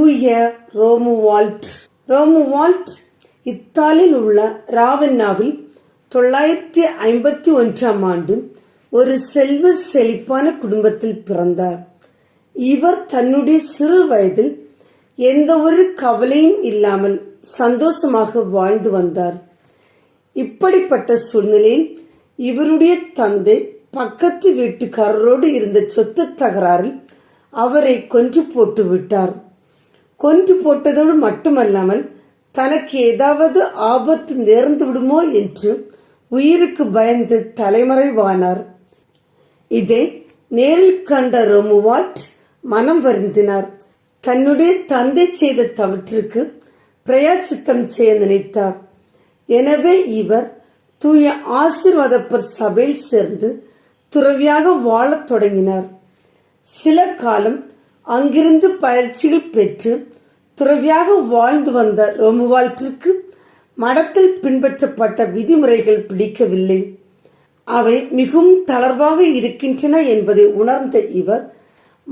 தூய ரோமுவால்ட் ரோமுவால்ட் இத்தாலியில் உள்ள ராவண்ணாவில் தொள்ளாயிரத்தி ஐம்பத்தி ஒன்றாம் ஆண்டு ஒரு செல்வ செழிப்பான குடும்பத்தில் பிறந்தார். இவர் தன்னுடைய சிறு வயதில் எந்த ஒரு கவலையும் இல்லாமல் சந்தோஷமாக வாழ்ந்து வந்தார். இப்படிப்பட்ட சூழ்நிலையில் இவருடைய தந்தை பக்கத்து வீட்டுக்காரரோடு இருந்த சொத்து தகராறில் அவரை கொன்று போட்டு விட்டார் கொன்று போட்டதோடு மட்டுமல்லாமல் தனக்கு ஏதாவது ஆபத்து நேர்ந்து விடுமோ என்று உயிருக்கு பயந்து தலைமறைவானார். இதை நேரில் கண்ட ரோமுவால்ட் மனம் வருந்தினார். தன்னுடைய தந்தை செய்த தவற்றுக்கு பிரயாசித்தம் செய்ய நினைத்தார். எனவே இவர் தூய ஆசீர்வாதப்பர் சபையில் சேர்ந்து துறவியாக வாழத் தொடங்கினார். சில காலம் அங்கிருந்து பயிற்சிகள் பெற்று துறவியாக வாழ்ந்து வந்த ரோமுவால்ட்டிற்கு மடத்தில் பின்பற்றப்பட்ட விதிமுறைகள் பிடிக்கவில்லை. அவை மிகவும் தளர்வாக இருக்கின்றன என்பதை உணர்ந்த இவர்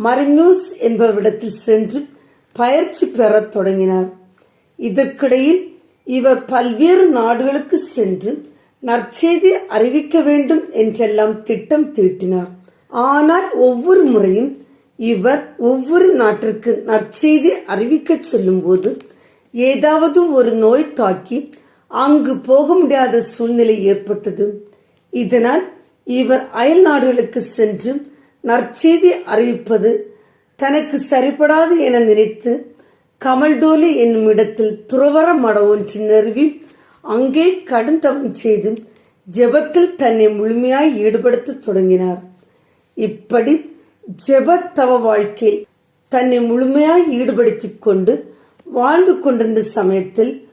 மரினியூஸ் என்பவரிடத்தில் சென்று பயிற்சி பெறத் தொடங்கினார். இதற்கிடையில் இவர் பல்வேறு நாடுகளுக்கு சென்று நற்செய்தி அறிவிக்க வேண்டும் என்றெல்லாம் திட்டம் தீட்டினார். ஆனால் ஒவ்வொரு முறையும் இவர் ஒவ்வொரு நாட்டிற்கு நற்செய்தி அறிவிக்க சொல்லும்போது ஏதாவது ஒரு நோய் தாக்கி அங்கு போக முடியாத சூழ்நிலை ஏற்பட்டது. இதனால் இவர் அயல் நாடுகளுக்கு சென்று நற்செய்தி அறிவிப்பது தனக்கு சரிபடாது என நினைத்து கமல்டோலி என்னும் இடத்தில் துறவர மட ஒன்று நிறுவி அங்கே கடுந்தவம் செய்து ஜெபத்தில் தன்னை முழுமையாய் ஈடுபடுத்த தொடங்கினார். இப்படி ஜெபத்தவ வாழ்க்கையில் தன்னை முழுமையாய் ஈடுபடுத்திக் கொண்டு வாழ்ந்து கொண்டிருந்த சமயத்தில்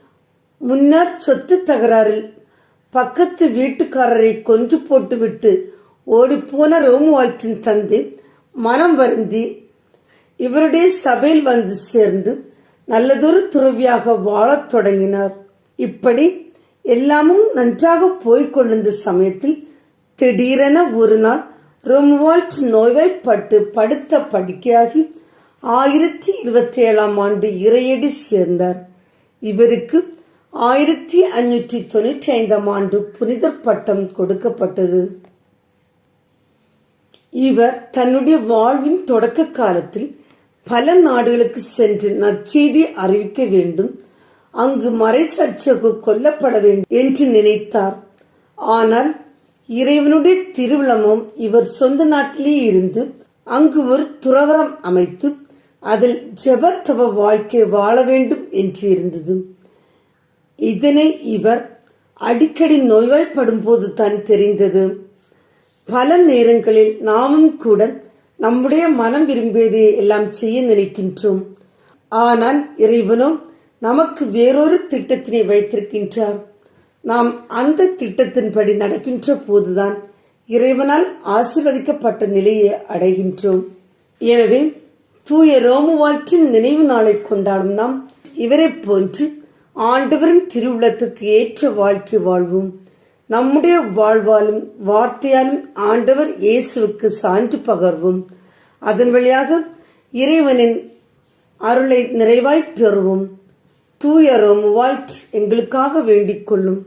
முன்னர் சொத்து தகராறில் பக்கத்து வீட்டுக்காரரை கொன்று போட்டுவிட்டு ஓடிப்போன ரோமுவாய்ச்சின் தந்தை மனம் வருந்தி இவருடைய சபையில் வந்து சேர்ந்து நல்லதொரு துறவியாக வாழத் தொடங்கினார். இப்படி எல்லாமும் நன்றாக போய்க் கொண்டிருந்த சமயத்தில் திடீரென ஒரு நாள் ரொம்வால்ட் நோய்வாய்ப்பட்டு படுத்த படுக்கையாகி ஆயிரத்தி இருபத்தி ஏழாம் ஆண்டு இறையடி சேர்ந்தார். இவருக்கு ஆயிரத்தி அஞ்சூற்றி தொண்ணூற்றி ஐந்தாம் ஆண்டு புனிதர் பட்டம் கொடுக்கப்பட்டது. இவர் தன்னுடைய வாழ்வின் தொடக்க காலத்தில் பல நாடுகளுக்கு சென்று நற்செய்தி அறிவிக்க வேண்டும் அங்கு மறைசட்சகு கொல்லப்பட வேண்டும் என்று நினைத்தார். ஆனால் இறைவனுடைய திருவிழமும் இவர் சொந்த நாட்டிலே இருந்து அங்கு ஒரு துறவரம் அமைத்து அதில் ஜெபத்தவ வாழ்க்கை வாழ வேண்டும் என்று இருந்தது. இதனை இவர் அடிக்கடி நோய்வாய்ப்படும் போது தான் தெரிந்தது. பல நேரங்களில் நாமும் கூட நம்முடைய மனம் விரும்பியதை எல்லாம் செய்ய நினைக்கின்றோம். ஆனால் இறைவனோ நமக்கு வேறொரு திட்டத்தினை வைத்திருக்கின்றார். நாம் அந்த திட்டத்தின்படி நடக்கின்ற போதுதான் இறைவனால் ஆசிர்வதிக்கப்பட்ட நிலையை அடைகின்றோம். எனவே தூய ரோமுவாற்றின் நினைவு நாளை கொண்டாடும் நாம் இவரை போன்று ஆண்டவரின் திருவுள்ளத்துக்கு ஏற்ற வாழ்க்கை வாழ்வோம். நம்முடைய வாழ்வாலும் வார்த்தையாலும் ஆண்டவர் இயேசுவுக்கு சான்று பகர்வோம். அதன் வழியாக இறைவனின் அருளை நிறைவாய் பெறுவோம். தூய ரோமுவால்ட் எங்களுக்காக வேண்டிக் கொள்ளும்.